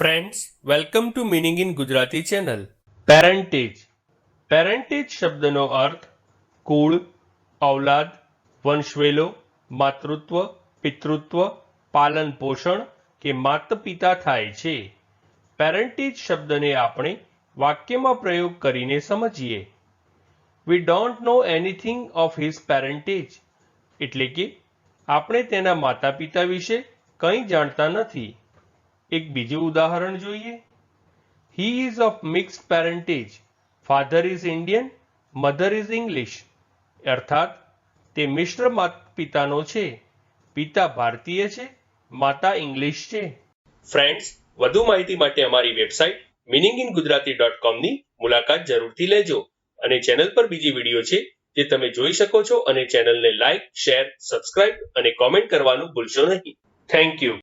Friends welcome to meaning in Gujarati channel parentage parentage શબ્દનો અર્થ કુળ, ઔલાદ, વંશવેલો, માતૃત્વ, પિતૃત્વ, પાલન પોષણ કે માત પિતા થાય છે. પેરેન્ટેજ શબ્દને આપણે વાક્યમાં પ્રયોગ કરીને સમજીએ. We don't know anything of his parentage એટલે કે આપણે તેના માતા પિતા વિશે કંઈ જાણતા નથી. એક બીજું ઉદાહરણ જોઈએ. He is of mixed parentage father is Indian mother is English અર્થાત, તે મિશ્ર પિતાનો છે. પિતા ભારતીય છે, માતા ઇંગ્લિશ છે. ફ્રેન્ડ્સ વધુ માહિતી માટે અમારી website meaning in Gujarati dot કોમની મુલાકાત જરૂરથી લેજો અને ચેનલ પર બીજી વીડિયો છે જે તમે જોઈ શકો છો અને ચેનલને લાઇક શેર, સબસ્ક્રાઇબ અને કોમેન્ટ કરવાનું ભૂલશો નહીં. Thank you